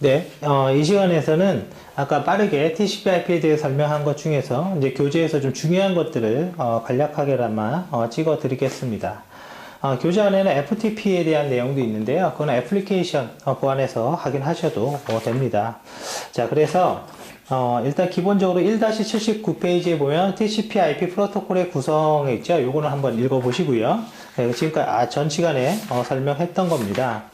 네, 어, 이 시간에서는 아까 빠르게 TCP/IP에 대해 설명한 것 중에서 이제 교재에서 좀 중요한 것들을 어, 간략하게나마 어, 찍어드리겠습니다. 어, 교재 안에는 FTP에 대한 내용도 있는데요. 그건 애플리케이션 어, 보안해서 확인하셔도 어, 됩니다. 자, 그래서 어, 일단 기본적으로 1-79페이지에 보면 TCP/IP 프로토콜의 구성에 있죠. 요거는 한번 읽어보시고요. 네, 지금까지 아, 전 시간에 어, 설명했던 겁니다.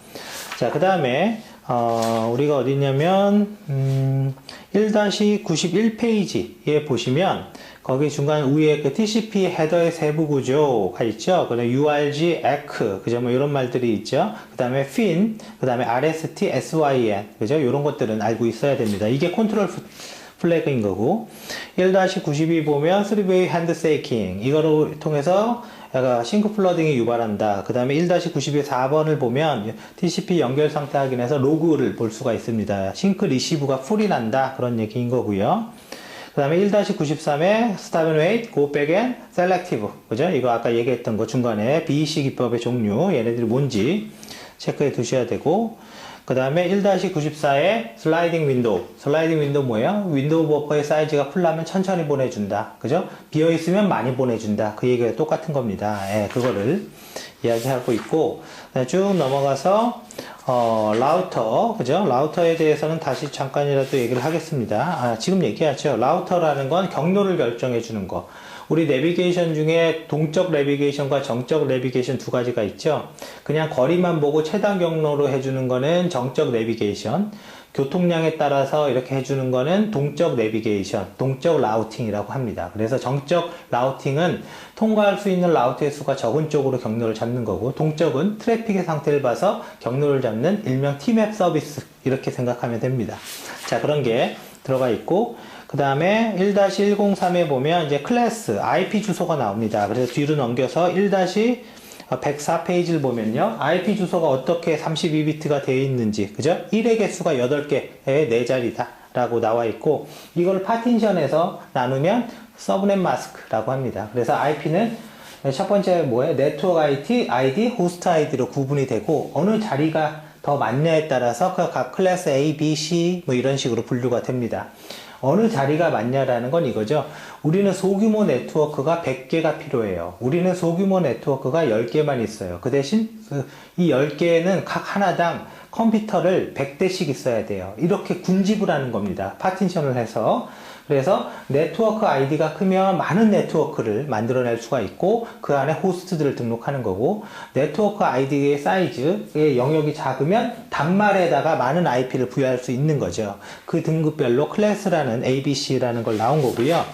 자, 그 다음에 어, 우리가 어디냐면 음, 1-91페이지에 보시면 거기 중간 위에 그 TCP 헤더의 세부 구조가 있죠. 그다음에 URG, ECK, 그죠? 뭐 이런 말들이 있죠. 그 다음에 FIN, 그 다음에 RST, SYN, 그죠? 이런 것들은 알고 있어야 됩니다. 이게 컨트롤 프- 플래그인 거고 1-92 보면 3-way 핸드세이킹 이거를 통해서 약간 싱크 플러딩이 유발한다. 그 다음에 1-92의 4번을 보면 TCP 연결 상태 확인해서 로그를 볼 수가 있습니다. 싱크 리시브가 풀이 난다. 그런 얘기인 거고요. 그 다음에 1-93에 stop and wait, go back and selective. 그죠? 이거 아까 얘기했던 거 중간에 BEC 기법의 종류, 얘네들이 뭔지 체크해 두셔야 되고, 그 다음에 1-94에 슬라이딩 윈도우. 슬라이딩 윈도우 뭐예요? 윈도우 버퍼의 사이즈가 풀라면 천천히 보내준다. 그죠? 비어있으면 많이 보내준다. 그 얘기가 똑같은 겁니다. 예, 그거를 이야기하고 있고, 쭉 넘어가서, 어, 라우터. 그죠? 라우터에 대해서는 다시 잠깐이라도 얘기를 하겠습니다. 아, 지금 얘기하죠. 라우터라는 건 경로를 결정해 주는 거. 우리 내비게이션 중에 동적 내비게이션과 정적 내비게이션 두 가지가 있죠. 그냥 거리만 보고 최단 경로로 해주는 거는 정적 내비게이션. 교통량에 따라서 이렇게 해주는 거는 동적 내비게이션, 동적 라우팅이라고 합니다. 그래서 정적 라우팅은 통과할 수 있는 라우트의 수가 적은 쪽으로 경로를 잡는 거고, 동적은 트래픽의 상태를 봐서 경로를 잡는 일명 티맵 서비스 이렇게 생각하면 됩니다. 자 그런 게 들어가 있고, 그 다음에 1-103에 보면 이제 클래스 IP 주소가 나옵니다. 그래서 뒤로 넘겨서 1-104페이지를 보면요. IP 주소가 어떻게 32비트가 되어 있는지, 그죠? 1의 개수가 8개의 4자리다. 라고 나와 있고, 이걸 파티션에서 나누면 서브넷 마스크라고 합니다. 그래서 IP는 첫 번째 뭐예요? 네트워크 ID, ID, 호스트 아이디로 구분이 되고, 어느 자리가 더 많냐에 따라서 그 각 클래스 A, B, C 뭐 이런 식으로 분류가 됩니다. 어느 자리가 맞냐라는 건 이거죠. 우리는 소규모 네트워크가 100개가 필요해요. 우리는 소규모 네트워크가 10개만 있어요. 그 대신 그이 10개는 각 하나당 컴퓨터를 100대씩 있어야 돼요. 이렇게 군집을 하는 겁니다. 파티션을 해서. 그래서 네트워크 아이디가 크면 많은 네트워크를 만들어낼 수가 있고 그 안에 호스트들을 등록하는 거고 네트워크 아이디의 사이즈의 영역이 작으면 단말에다가 많은 IP를 부여할 수 있는 거죠. 그 등급별로 클래스라는 ABC라는 걸 나온 거고요.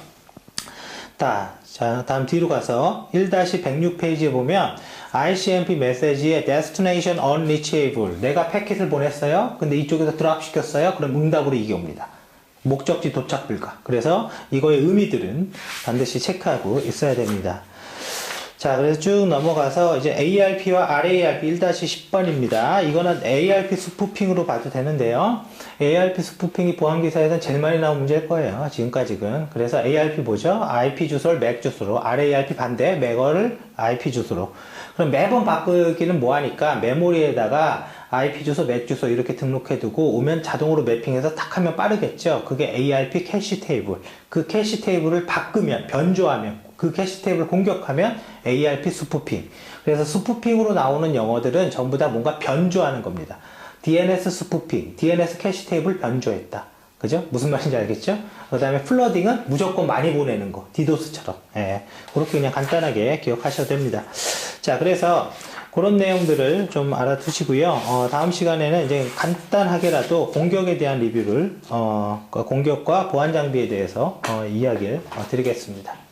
자, 자, 다음 뒤로 가서 1-106페이지에 보면 ICMP 메시지에 destination unreachable 내가 패킷을 보냈어요. 근데 이쪽에서 드랍 시켰어요. 그럼 응답으로 이게 옵니다. 목적지 도착 불가. 그래서 이거의 의미들은 반드시 체크하고 있어야 됩니다. 자, 그래서 쭉 넘어가서 이제 ARP와 RARP 1-10번입니다. 이거는 ARP 스푸핑으로 봐도 되는데요. ARP 스푸핑이 보안 기사에서는 제일 많이 나온 문제일 거예요. 지금까지는. 그래서 ARP 뭐죠? IP 주소를 맥 주소로, RARP 반대, 맥어를 IP 주소로. 그럼 매번 바꾸기는 뭐하니까 메모리에다가 IP 주소, 맥 주소 이렇게 등록해두고 오면 자동으로 매핑해서 탁 하면 빠르겠죠. 그게 ARP 캐시 테이블. 그 캐시 테이블을 바꾸면, 변조하면, 그 캐시 테이블을 공격하면 ARP 스푸핑. 그래서 스푸핑으로 나오는 영어들은 전부 다 뭔가 변조하는 겁니다. DNS 스푸핑, DNS 캐시 테이블 변조했다. 그죠? 무슨 말인지 알겠죠? 그 다음에 플러딩은 무조건 많이 보내는 거. 디도스처럼. 예. 그렇게 그냥 간단하게 기억하셔도 됩니다. 자, 그래서 그런 내용들을 좀 알아두시고요. 어, 다음 시간에는 이제 간단하게라도 공격에 대한 리뷰를, 어, 그 공격과 보안 장비에 대해서 어, 이야기를 어, 드리겠습니다.